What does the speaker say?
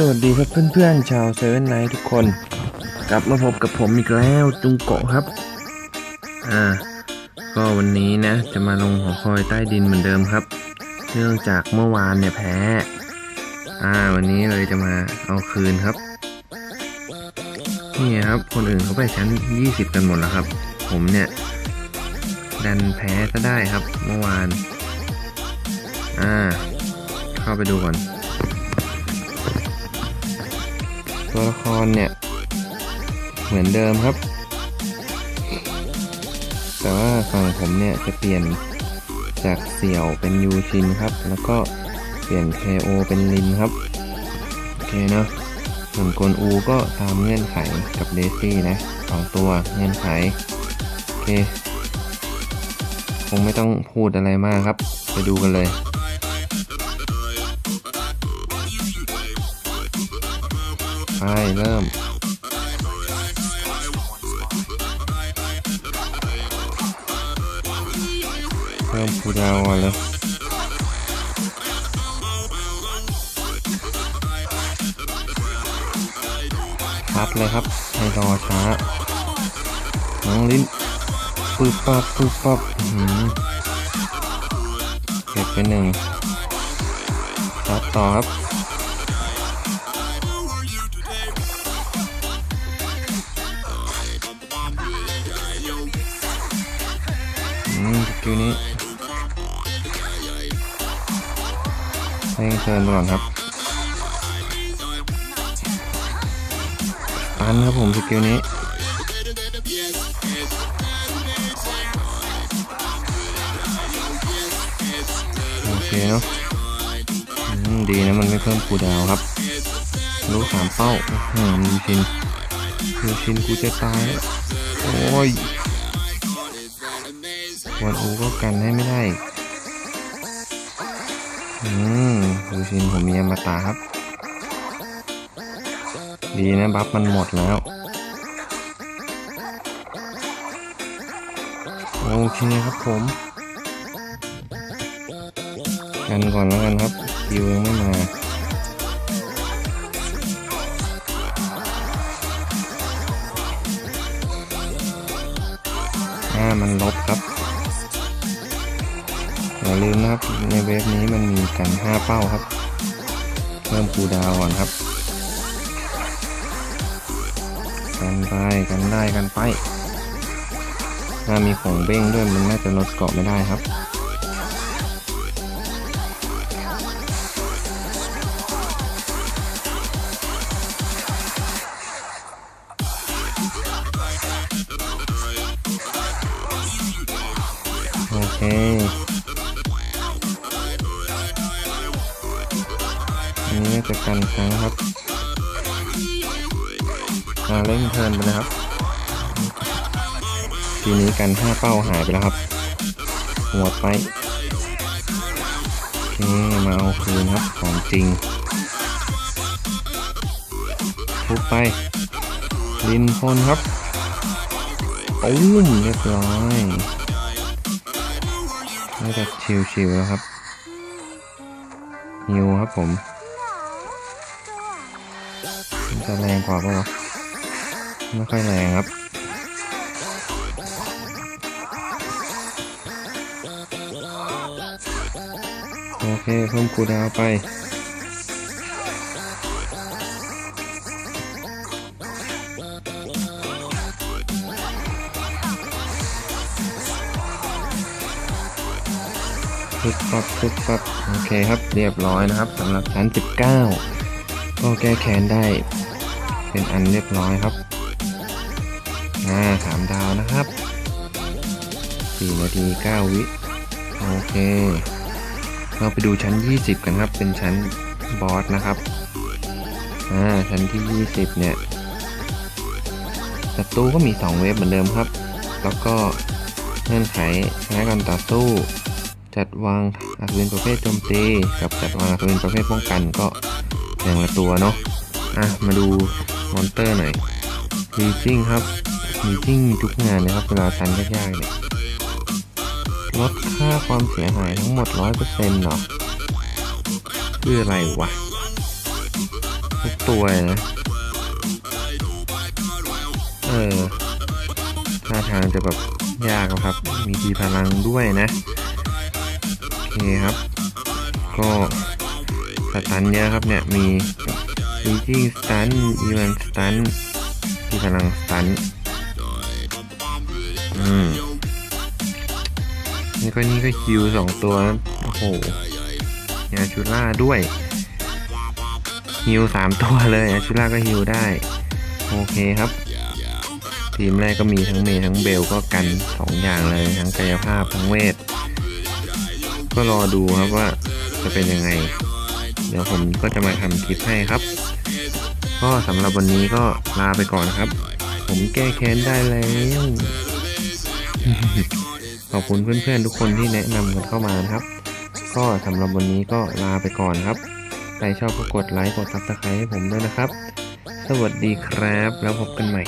สวัสดีครับเพื่อนๆชาวเซเว่นไนท์ทุกคน กลับมาพบกับผมอีกแล้วจุงโกะครับ อ่า ก็วันนี้นะ จะมาลงหอคอยใต้ดินเหมือนเดิมครับ เนื่องจากเมื่อวานเนี่ยแพ้ อ่า วันนี้เลยจะมาเอาคืนครับ นี่ครับ คนอื่นเขาไปชั้น 20 กันหมดแล้วครับ ผมเนี่ย ดันแพ้ซะได้ครับ เมื่อวาน อ่า เข้าไปดูก่อน ตัวละครเนี่ย เหมือนเดิมครับ แต่ว่าฝั่งผมเนี่ยจะเปลี่ยนจากเสี่ยวเป็นยูชินครับ แล้วก็เปลี่ยน KO เป็นลินครับ โอเคเนาะส่วนกวนอูก็ตามเงื่อนไขกับเดซี่นะสองตัวเงื่อนไข โอเค คงไม่ต้องพูดอะไรมากครับ ไปดูกันเลย ไปเริ่มเริ่มคูลดาวเลยพัดเลยครับให้รอช้า น้องลิ้นปึ๊บปั๊บปึ๊บปั๊บเก็บไปหนึ่งพัดต่อครับ อืมสกิลนี้ให้เชิญไปก่อนครับอันครับผมสกิลนี้ โอเคเนาะดีนะมันไม่เพิ่มคูดาวครับรู้สามเป้าอืมชินยูชินกูจะตาย โอ้ย วันอูก็กันให้ไม่ได้ อืมดูชินผมมีอมตะครับ ดีนะบัฟมันหมดแล้ว โอเคครับผม กันก่อนแล้วกันครับคิวยังไม่มาอ่ามันลบครับ อย่าลืมนะครับในเวฟนี้มันมีกัน 5 เป้าครับ เพิ่มคูดาวก่อนครับ กันไปกันได้กันไปถ้ามีของเบ้งด้วยมันน่าจะลดเกาะไม่ได้ครับ จะกันครั้งครับอ่าเล่นเทินไปนะครับ ทีนี้กันห้าเป้าหายไปแล้วครับ หัวไปโอเคมาเอาคืนครับของจริงทุบไป ลินพลครับตุ้มเรียบร้อยน่าจะชิวๆแล้วครับฮิวครับผม จะแรงกว่าปะวะไม่ค่อยแรงครับโอเคเพิ่มคูดาวไปปึ๊บปั๊บปึ๊บปั๊บโอเคครับเรียบร้อยนะครับสำหรับชั้น19 ก็แก้แค้นได้เป็นอันเรียบร้อยครับอ่าสามดาวนะครับ4นาที9วิโอเค เราไปดูชั้น 20 กันครับ เป็นชั้นบอสนะครับ อ่า ชั้นที่ 20 เนี่ยศัตรูก็มี 2 เวฟเหมือนเดิมครับ แล้วก็เงื่อนไขใช้การต่อสู้ จัดวางอัศวินประเภทโจมตี กับจัดวางอัศวินประเภทป้องกันก็ อย่างละตัวเนาะอะมาดูมอนเตอร์หน่อยมีจิ้งครับมีจิ้งทุกงานนะครับเวลาทันยากๆเนี่ยลดค่าความเสียหายทั้งหมด 100%เนาะคืออะไรวะทุกตัวนะเออท่าทางจะแบบยากครับ มีทีพลังด้วยนะ โอเคครับ ก็ ตันเยอะครับเนี่ย มีมีที่สตันอีเวนสตันทีพลังสตันอืมนี่ก็นี่ก็คิวสองตัวนะโอ้โหยาชูล่าด้วยฮิวสามตัวเลยอาชูล่าก็ฮิวได้ โอเคครับ ทีมแรกก็มีทั้งเมย์ทั้งเบลก็กันสองอย่างเลย ทั้งกายภาพทั้งเวท ก็รอดูครับว่าจะเป็นยังไง เดี๋ยวผมก็จะมาทำคลิปให้ครับ ก็สำหรับวันนี้ก็ลาไปก่อนครับ ผมแก้แค้นได้แล้วขอบคุณเพื่อนๆทุกคนที่แนะนำกันเข้ามานะครับ ก็สำหรับวันนี้ก็ลาไปก่อนครับ ใครชอบก็กดไลค์กดซับสไครต์ให้ผมด้วยนะครับ สวัสดีครับ แล้วพบกันใหม่